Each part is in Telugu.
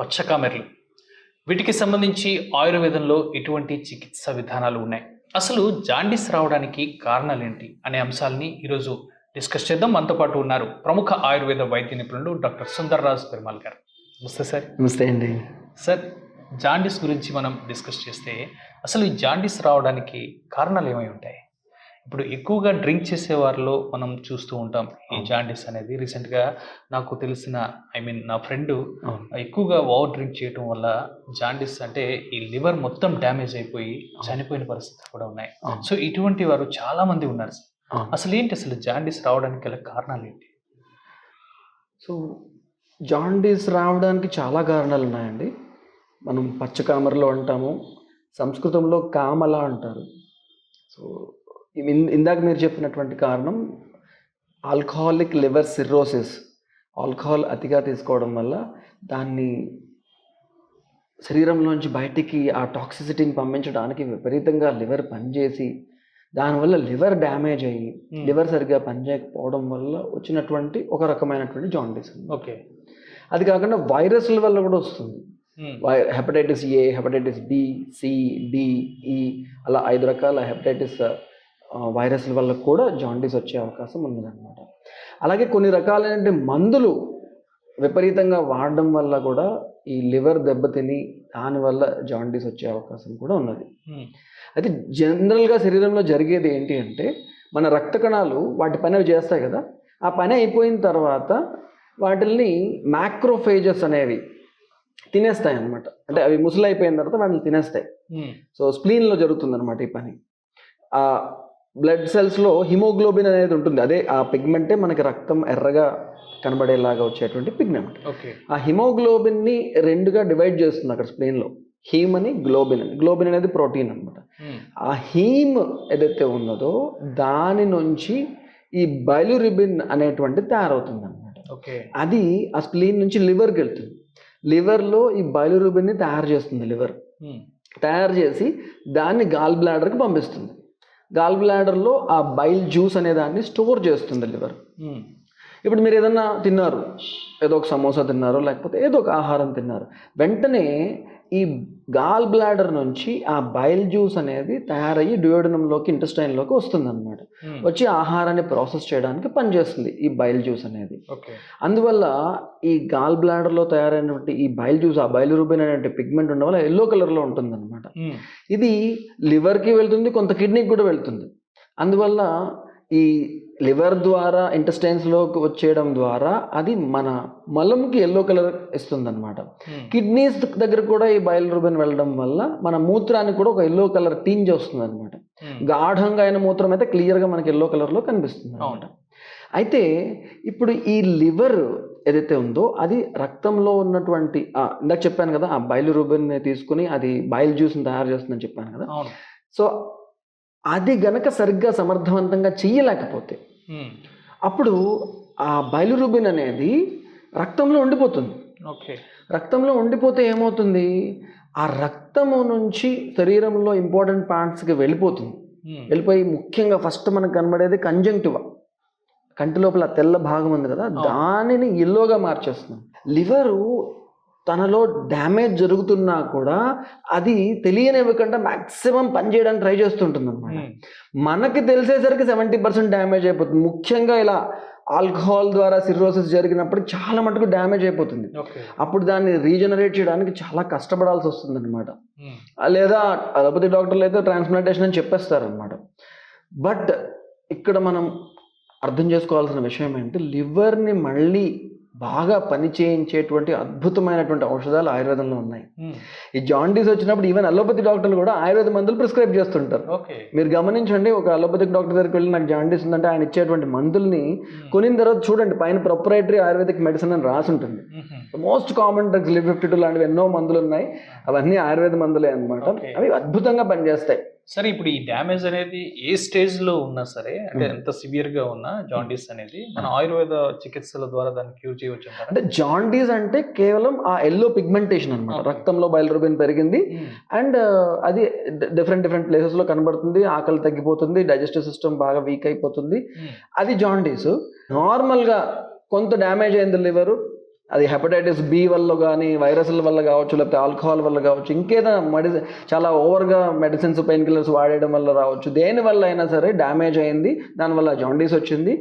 పచ్చకామెర్లు వీటికి సంబంధించి ఆయుర్వేదంలో ఎటువంటి చికిత్స విధానాలు ఉన్నాయి? అసలు జాండీస్ రావడానికి కారణాలు ఏంటి అనే అంశాలని ఈరోజు డిస్కస్ చేద్దాం. మనతో పాటు ఉన్నారు ప్రముఖ ఆయుర్వేద వైద్య నిపుణులు డాక్టర్ సుందర్రాజ్ పెరుమాల్ గారు. నమస్తే సార్. నమస్తే అండి. సార్ జాండీస్ గురించి మనం డిస్కస్ చేస్తే అసలు ఈ జాండీస్ రావడానికి కారణాలు ఏమై ఉంటాయి? ఇప్పుడు ఎక్కువగా డ్రింక్ చేసే వారిలో మనం చూస్తూ ఉంటాం ఈ. జాండీస్ అనేది రీసెంట్గా నాకు తెలిసిన ఐ మీన్ నా ఫ్రెండ్. ఎక్కువగా ఓవర్ డ్రింక్ చేయటం వల్ల జాండీస్ అంటే ఈ లివర్ మొత్తం డ్యామేజ్ అయిపోయి చనిపోయిన పరిస్థితులు కూడా ఉన్నాయి. సో ఇటువంటి వారు చాలా మంది ఉన్నారు. అసలు ఏంటి అసలు జాండీస్ రావడానికి గల కారణాలు ఏంటి సో జాండీస్ రావడానికి చాలా కారణాలు ఉన్నాయండి మనం పచ్చకామరలో అంటాము సంస్కృతంలో కామల అంటారు సో ఇందాక మీరు చెప్పినటువంటి కారణం ఆల్కహాలిక్ లివర్ సిర్రోసిస్. ఆల్కహాల్ అతిగా తీసుకోవడం వల్ల దాన్ని శరీరంలోంచి బయటికి ఆ టాక్సిసిటీని పంపించడానికి విపరీతంగా లివర్ పనిచేసి దానివల్ల లివర్ డ్యామేజ్ అయ్యి. లివర్ సరిగ్గా పనిచేయకపోవడం వల్ల వచ్చినటువంటి ఒక రకమైనటువంటి జాండీస్ ఓకే. అది కాకుండా వైరస్ల వల్ల కూడా వస్తుంది. Hepatitis A hepatitis B C అలా ఐదు రకాల హెపటైటిస్ వైరస్ల వల్ల కూడా జాండీస్ వచ్చే అవకాశం ఉందన్నమాట అలాగే కొన్ని రకాలైన మందులు విపరీతంగా వాడడం వల్ల కూడా ఈ లివర్ దెబ్బతిని దానివల్ల జాండీస్ వచ్చే అవకాశం కూడా ఉన్నది. అయితే జనరల్గా శరీరంలో జరిగేది ఏంటి అంటే మన రక్త కణాలు వాటి పని అవి చేస్తాయి కదా ఆ పని అయిపోయిన తర్వాత వాటిల్ని మ్యాక్రోఫేజెస్ అనేవి తినేస్తాయి అన్నమాట అంటే అవి ముసలి అయిపోయిన తర్వాత వాటిని తినేస్తాయి. సో స్ప్లీన్లో జరుగుతుంది అనమాట ఈ పని. బ్లడ్ సెల్స్లో హిమోగ్లోబిన్ అనేది ఉంటుంది. అదే ఆ పిగ్మెంటే మనకి రక్తం ఎర్రగా కనబడేలాగా వచ్చేటువంటి పిగ్మెంట్ ఓకే ఆ హిమోగ్లోబిన్ని రెండుగా డివైడ్ చేస్తుంది అక్కడ స్ప్లీన్లో హీమ్ అని గ్లోబిన్ అని. గ్లోబిన్ అనేది ప్రోటీన్ అనమాట ఉమ్. ఆ హీమ్ ఏదైతే ఉన్నదో దాని నుంచి ఈ బయలురిబిన్ అనేటువంటి తయారవుతుంది అనమాట ఓకే అది ఆ స్ప్లీన్ నుంచి లివర్కి వెళ్తుంది. లివర్లో ఈ బయలురిబిన్ని తయారు చేస్తుంది లివర్ ఉమ్. తయారు చేసి దాన్ని గాల్ బ్లాడర్కి పంపిస్తుంది. గాల్ బ్లాడర్లో ఆ బైల్ జ్యూస్ అనే దాన్ని స్టోర్ చేస్తుంది లివర్ ఉమ్. ఇప్పుడు మీరు ఏదన్నా తిన్నారు ఏదో ఒక సమోసా తిన్నారు లేకపోతే ఏదో ఒక ఆహారం తిన్నారు వెంటనే ఈ గాల్ బ్లాడర్ నుంచి ఆ బైల్ జ్యూస్ అనేది తయారయ్యి డ్యూయోడనంలోకి ఇంటెస్టైన్లోకి వస్తుంది అనమాట ఉమ్. వచ్చి ఆహారాన్ని ప్రాసెస్ చేయడానికి పనిచేస్తుంది ఈ బైల్ జ్యూస్ అనేది. అందువల్ల ఈ గాల్ బ్లాడర్లో తయారైనటువంటి ఈ బైల్ జ్యూస్ ఆ బైలురూబిన్ అనే పిగ్మెంట్ ఉండడం వల్ల ఎల్లో కలర్లో ఉంటుంది అనమాట ఉమ్. ఇది లివర్కి వెళ్తుంది కొంత కిడ్నీకి కూడా వెళ్తుంది. అందువల్ల ఈ లివర్ ద్వారా ఇంటెస్టైన్స్లోకి వచ్చేయడం ద్వారా అది మన మలంకి ఎల్లో కలర్ ఇస్తుంది అనమాట ఉమ్. కిడ్నీస్ దగ్గర కూడా ఈ బయల్ రూబిన్ వెళ్ళడం వల్ల మన మూత్రానికి కూడా ఒక ఎల్లో కలర్ టీంజ్ వస్తుంది అనమాట. గాఢంగా అయిన మూత్రం అయితే క్లియర్గా మనకి ఎల్లో కలర్లో కనిపిస్తుంది అనమాట. అయితే ఇప్పుడు ఈ లివర్ ఏదైతే ఉందో అది రక్తంలో ఉన్నటువంటి ఇందాక చెప్పాను కదా ఆ బయలు రూబిన్ తీసుకుని అది బయల్ జ్యూస్ని తయారు చేస్తుందని చెప్పాను కదా సో అది గనక సరిగ్గా సమర్థవంతంగా చెయ్యలేకపోతే ఉమ్. అప్పుడు ఆ బయలురుబిన్ అనేది రక్తంలో ఉండిపోతుంది ఓకే రక్తంలో ఉండిపోతే ఏమవుతుంది ఆ రక్తము నుంచి శరీరంలో ఇంపార్టెంట్ పార్ట్స్కి వెళ్ళిపోతుంది ఉమ్. వెళ్ళిపోయి ముఖ్యంగా ఫస్ట్ మనకు కనబడేది కంజంక్టివ కంటి లోపల తెల్ల భాగం ఉంది కదా. దానిని ఎల్లోగా మార్చేస్తుంది లివరు తనలో డ్యామేజ్ జరుగుతున్నా కూడా అది తెలియనివ్వకుండా మ్యాక్సిమం పని చేయడానికి ట్రై చేస్తుంటుంది అనమాట. మనకి తెలిసేసరికి సెవెంటీ పర్సెంట్ డ్యామేజ్ అయిపోతుంది. ముఖ్యంగా ఇలా ఆల్కహాల్ ద్వారా సిర్రోసిస్ జరిగినప్పుడు చాలా మటుకు డ్యామేజ్ అయిపోతుంది. అప్పుడు దాన్ని రీజనరేట్ చేయడానికి చాలా కష్టపడాల్సి వస్తుంది అనమాట. లేదా అలోపతి డాక్టర్లు అయితే ట్రాన్స్ప్లాంటేషన్ అని చెప్పేస్తారనమాట బట్ ఇక్కడ మనం అర్థం చేసుకోవాల్సిన విషయం ఏంటంటే లివర్ని మళ్ళీ బాగా పని చేయించేటువంటి అద్భుతమైనటువంటి ఔషధాలు ఆయుర్వేదంలో ఉన్నాయి. ఈ జాండీస్ వచ్చినప్పుడు ఈవెన్ అలోపతి డాక్టర్లు కూడా ఆయుర్వేద మందులు ప్రిస్క్రైబ్ చేస్తుంటారు. మీరు గమనించండి ఒక అలోపతిక్ డాక్టర్ దగ్గరికి వెళ్ళి నాకు జాండీస్ ఉందంటే ఆయన ఇచ్చేటువంటి మందుల్ని కొనిన తర్వాత చూడండి పైన ప్రొపరేటరీ ఆయుర్వేదిక్ మెడిసిన్ అని రాసి ఉంటుంది. Most common drugs Liv fifty two లాంటివి ఎన్నో మందులు ఉన్నాయి. అవన్నీ ఆయుర్వేద మందులే Okay. అవి అద్భుతంగా పనిచేస్తాయి. సరే ఇప్పుడు ఈ డ్యామేజ్ అనేది ఏ స్టేజ్లో ఉన్నా సరే అంటే. ఎంత సివియర్గా ఉన్నా జాండీస్ అనేది మన ఆయుర్వేద చికిత్సల ద్వారా దాన్ని క్యూర్ చేయవచ్చు అంటే జాండీస్ అంటే కేవలం ఆ ఎల్లో పిగ్మెంటేషన్ అనమాట. రక్తంలో బయలురుబిన్ పెరిగింది. అండ్ అది డిఫరెంట్ డిఫరెంట్ ప్లేసెస్లో కనబడుతుంది ఆకలి తగ్గిపోతుంది డైజెస్టివ్ సిస్టమ్ బాగా వీక్ అయిపోతుంది. అది జాండీస్ నార్మల్గా కొంత డ్యామేజ్ అయింది లివరు అది హెపటైటిస్ బి వల్ల కానీ వైరస్ల వల్ల కావచ్చు లేకపోతే ఆల్కహాల్ వల్ల కావచ్చు ఇంకేదైనా మెడిసిన్ చాలా ఓవర్గా మెడిసిన్స్ పెయిన్ కిల్లర్స్ వాడేయడం వల్ల రావచ్చు. దేని వల్ల అయినా సరే డ్యామేజ్ అయింది దానివల్ల జాండీస్ వచ్చింది.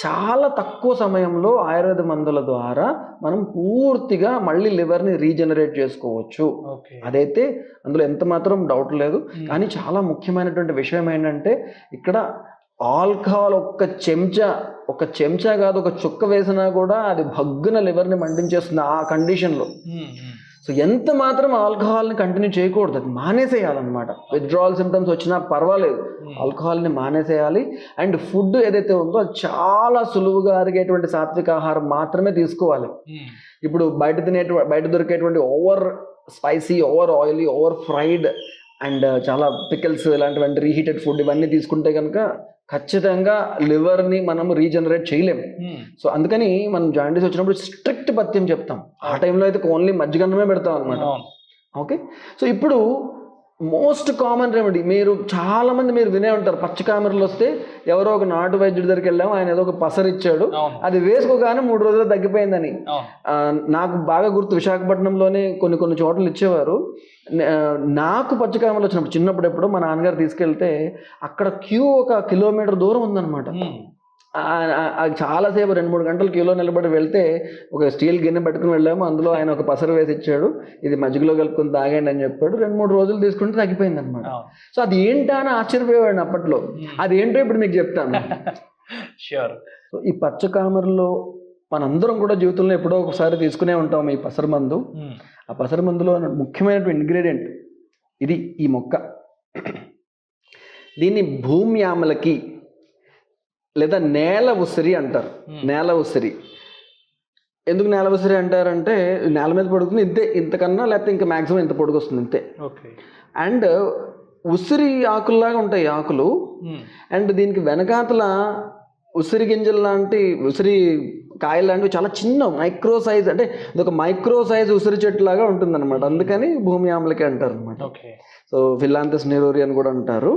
చాలా తక్కువ సమయంలో ఆయుర్వేద మందుల ద్వారా మనం పూర్తిగా మళ్ళీ లివర్ని రీజనరేట్ చేసుకోవచ్చు. అదైతే అందులో ఎంత మాత్రం డౌట్ లేదు. కానీ చాలా ముఖ్యమైనటువంటి విషయం ఏంటంటే ఇక్కడ ఆల్కహాల్ ఒక్క చెంచా ఒక చెంచా కాదు ఒక చుక్క వేసినా కూడా అది భగ్గున లివర్ని మండించేస్తుంది ఆ కండిషన్లో సో ఎంత మాత్రం ఆల్కహాల్ని కంటిన్యూ చేయకూడదు అది మానేసేయాలన్నమాట. విత్డ్రావల్ సిమ్టమ్స్ వచ్చినా పర్వాలేదు. ఆల్కహాల్ని మానేసేయాలి. అండ్ ఫుడ్ ఏదైతే ఉందో అది చాలా సులువుగా అరిగేటువంటి సాత్విక ఆహారం మాత్రమే తీసుకోవాలి. ఇప్పుడు బయట తినేటువంటి బయట దొరికేటువంటి over spicy over oily over fried and చాలా పికిల్స్ ఇలాంటివంటి రీహీటెడ్ ఫుడ్ ఇవన్నీ తీసుకుంటే కనుక ఖచ్చితంగా లివర్ని మనం రీజనరేట్ చేయలేం సో అందుకని మనం జాయింటీస్ వచ్చినప్పుడు స్ట్రిక్ట్ పథ్యం చెప్తాం. ఆ టైంలో అయితే ఓన్లీ మజ్జిగన్నమే పెడతాం అనమాట ఓకే సో ఇప్పుడు మోస్ట్ కామన్ రెమెడీ. మీరు చాలా మంది మీరు వినే ఉంటారు. పచ్చ కామెరలు వస్తే ఎవరో ఒక నాటు వైద్యుడి దగ్గరికి వెళ్ళాం. ఆయన ఏదో ఒక పసరు ఇచ్చాడు అవును. అది వేసుకోగానే మూడు రోజులు తగ్గిపోయిందని. నాకు బాగా గుర్తు విశాఖపట్నంలోనే కొన్ని కొన్ని చోట్ల ఇచ్చేవారు. నాకు పచ్చకామలు వచ్చినప్పుడు చిన్నప్పుడు ఎప్పుడో మా నాన్నగారు తీసుకెళ్తే అక్కడ క్యూ ఒక కిలోమీటర్ దూరం ఉందన్నమాట. చాలాసేపు రెండు మూడు గంటలు క్యూలో నిలబడి వెళ్తే ఒక స్టీల్ గిన్నె పెట్టుకుని వెళ్ళాము. అందులో ఆయన ఒక పసరు వేసి ఇచ్చాడు. ఇది మజ్జిగలో కలుపుకొని తాగండి అని చెప్పాడు. రెండు మూడు రోజులు తీసుకుంటే తగ్గిపోయింది అనమాట సో అది ఏంటా అని ఆశ్చర్యపోయేవాడిని అప్పట్లో. అది ఏంటో ఇప్పుడు మీకు చెప్తాను. షూర్ సో ఈ పచ్చకామరలో మనందరం కూడా జీవితంలో ఎప్పుడో ఒకసారి తీసుకునే ఉంటాం ఈ పసరు మందు. ఆ పసరు మందులో ముఖ్యమైనటువంటి ఇంగ్రీడియంట్ ఇది ఈ మొక్క. దీన్ని భూమ్యామలకి లేదా నేల ఉసిరి అంటారు. నేల ఉసిరి. ఎందుకు నేల ఉసిరి అంటారంటే నేల మీద పడుతుంది ఇంతే ఇంతకన్నా లేకపోతే ఇంకా మ్యాక్సిమం ఇంత పొడుగు వస్తుంది ఇంతే. ఓకే. అండ్ ఉసిరి ఆకుల్లాగా ఉంటాయి ఆకులు. అండ్ దీనికి వెనకాతల ఉసిరి గింజలు లాంటి ఉసిరి కాయలు లాంటివి చాలా చిన్న మైక్రో సైజ్ అంటే ఇది ఒక మైక్రో సైజ్ ఉసిరి చెట్టు లాగా ఉంటుందన్నమాట అందుకని భూమి ఆమ్లకి అంటారు అనమాట సో ఫిలాంతస్ నెరూరి అని కూడా అంటారు.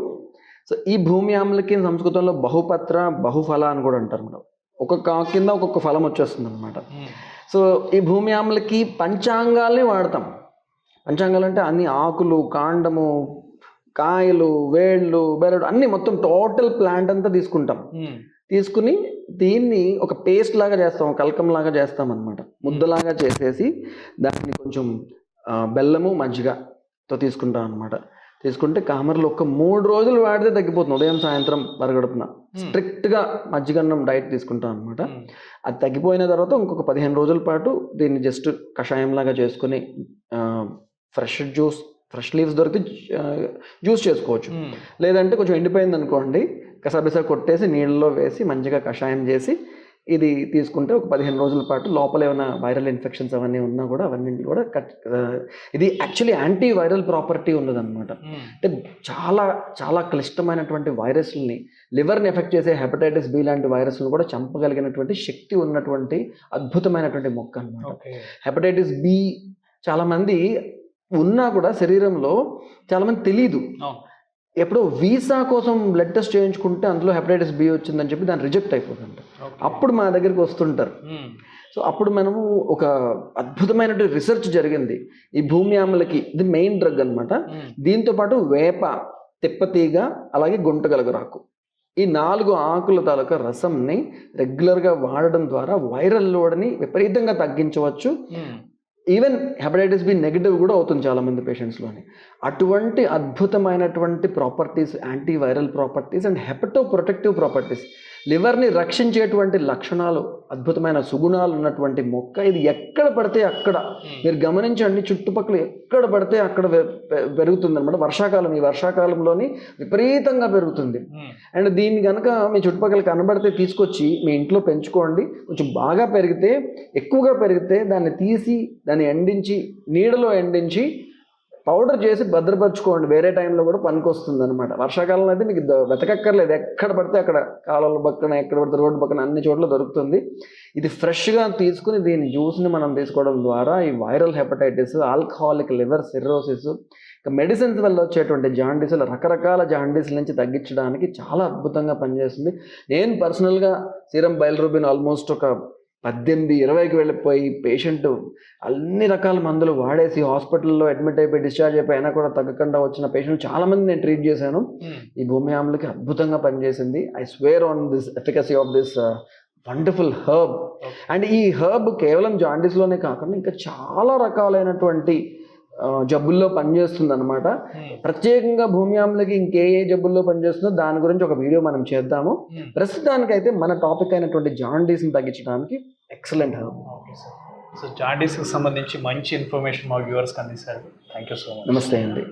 సో ఈ భూమి ఆమ్లకి సంస్కృతంలో బహుపత్ర బహుఫల అని కూడా అంటారు అనమాట ఒక్కొక్క కింద ఒక్కొక్క ఫలం వచ్చేస్తుంది అనమాట సో ఈ భూమి ఆమ్లకి పంచాంగాల్ని వాడతాం. పంచాంగాలు అంటే అన్ని ఆకులు కాండము కాయలు వేళ్ళు బెరడు అన్ని మొత్తం టోటల్ ప్లాంట్ అంతా తీసుకుంటాం. తీసుకుని దీన్ని ఒక పేస్ట్ లాగా చేస్తాం కలకం లాగా చేస్తాం అనమాట ముద్దలాగా చేసేసి దాన్ని కొంచెం బెల్లము మజ్జిగతో తీసుకుంటాం అనమాట తీసుకుంటే కామర్లు ఒక మూడు రోజులు వాడితే తగ్గిపోతుంది. ఉదయం సాయంత్రం పరగడుపున స్ట్రిక్ట్గా మజ్జిగన్నం డైట్ తీసుకుంటాం అనమాట అది తగ్గిపోయిన తర్వాత ఇంకొక పదిహేను రోజుల పాటు దీన్ని జస్ట్ కషాయం లాగా చేసుకుని ఫ్రెష్ జ్యూస్ ఫ్రెష్ లీవ్స్ దొరికి జ్యూస్ చేసుకోవచ్చు. లేదంటే కొంచెం ఎండిపోయింది అనుకోండి కసాబిసా కొట్టేసి నీళ్ళలో వేసి మంచిగా కషాయం చేసి ఇది తీసుకుంటే ఒక పదిహేను రోజుల పాటు లోపల ఏమైనా వైరల్ ఇన్ఫెక్షన్స్ అవన్నీ ఉన్నా కూడా అవన్నీ కూడా కట్ ఇది యాక్చువల్లీ యాంటీ వైరల్ ప్రాపర్టీ ఉన్నదన్నమాట అంటే చాలా చాలా క్లిష్టమైనటువంటి వైరస్ని లివర్ని ఎఫెక్ట్ చేసే హెపటైటిస్ బి లాంటి వైరస్లను కూడా చంపగలిగినటువంటి శక్తి ఉన్నటువంటి అద్భుతమైనటువంటి మొక్క అన్నమాట. ఓకే. హెపటైటిస్ బి చాలామంది ఉన్నా కూడా శరీరంలో చాలామంది తెలియదు అవును. ఎప్పుడో వీసా కోసం బ్లడ్ టెస్ట్ చేయించుకుంటే అందులో హెపటైటిస్ బి వచ్చిందని చెప్పి దాన్ని రిజెక్ట్ అయిపోతుంటారు అప్పుడు మా దగ్గరికి వస్తుంటారు. సో అప్పుడు మనము ఒక అద్భుతమైనటువంటి రీసెర్చ్ జరిగింది. ఈ భూమి ఆమెలకి ఇది మెయిన్ డ్రగ్ అనమాట దీంతో పాటు వేప తిప్పతీగ అలాగే గుంటగలగరాకు ఈ నాలుగు ఆకుల తాలూకా రసంని రెగ్యులర్గా వాడడం ద్వారా వైరల్ లోడ్ని విపరీతంగా తగ్గించవచ్చు. ఈవెన్ హెపటైటిస్ బి నెగిటివ్ కూడా అవుతుంది చాలామంది పేషెంట్స్లోని అటువంటి అద్భుతమైనటువంటి properties antiviral properties and hepatoprotective properties లివర్ని రక్షించేటువంటి లక్షణాలు అద్భుతమైన సుగుణాలు ఉన్నటువంటి మొక్క ఇది ఎక్కడ పడితే అక్కడ. మీరు గమనించండి చుట్టుపక్కల ఎక్కడ పడితే అక్కడ పెరుగుతుంది అనమాట వర్షాకాలం ఈ వర్షాకాలంలోని విపరీతంగా పెరుగుతుంది. అండ్ దీన్ని కనుక మీ చుట్టుపక్కల కనబడితే తీసుకొచ్చి మీ ఇంట్లో పెంచుకోండి. కొంచెం బాగా పెరిగితే ఎక్కువగా పెరిగితే దాన్ని తీసి దాన్ని ఎండించి నీడలో ఎండించి పౌడర్ చేసి భద్రపరచుకోండి. వేరే టైంలో కూడా పనికొస్తుంది అనమాట వర్షాకాలంలో అయితే మీకు వెతకక్కర్లేదు. ఎక్కడ పడితే అక్కడ కాలువల పక్కన ఎక్కడ పడితే రోడ్డు పక్కన అన్ని చోట్ల దొరుకుతుంది. ఇది ఫ్రెష్గా తీసుకుని దీని జ్యూస్ని మనం తీసుకోవడం ద్వారా ఈ viral hepatitis alcoholic liver cirrhosis medicines వల్ల వచ్చేటువంటి జాండీసులు రకరకాల జాండీస్ నుంచి తగ్గించడానికి చాలా అద్భుతంగా పనిచేస్తుంది. నేను పర్సనల్గా సీరం బయల్రూబిన్ ఆల్మోస్ట్ ఒక పద్దెనిమిది ఇరవైకి వెళ్ళిపోయి పేషెంట్ అన్ని రకాల మందులు వాడేసి హాస్పిటల్లో అడ్మిట్ అయిపోయి డిశ్చార్జ్ అయిపోయి అయినా కూడా తగ్గకుండా వచ్చిన పేషెంట్ చాలా మంది నేను ట్రీట్ చేశాను. ఈ భూమి ఆమ్లకి అద్భుతంగా పనిచేసింది. I swear on this efficacy of this wonderful herb and ఈ హర్బ్ కేవలం జాండీస్లోనే కాకుండా ఇంకా చాలా రకాలైనటువంటి జబ్బుల్లో పనిచేస్తుంది అనమాట ప్రత్యేకంగా భూమి ఆమ్లకి ఇంకే ఏ జబ్బుల్లో పనిచేస్తుందో దాని గురించి ఒక వీడియో మనం చేద్దాము. ప్రస్తుతానికైతే మన టాపిక్ అయినటువంటి జాండీస్ని తగ్గించడానికి ఎక్సలెంట్ సార్. సో జాండీస్కి సంబంధించి మంచి ఇన్ఫర్మేషన్ మా వ్యూవర్స్కి అందిస్తారు థ్యాంక్ యూ సో మచ్. నమస్తే అండి.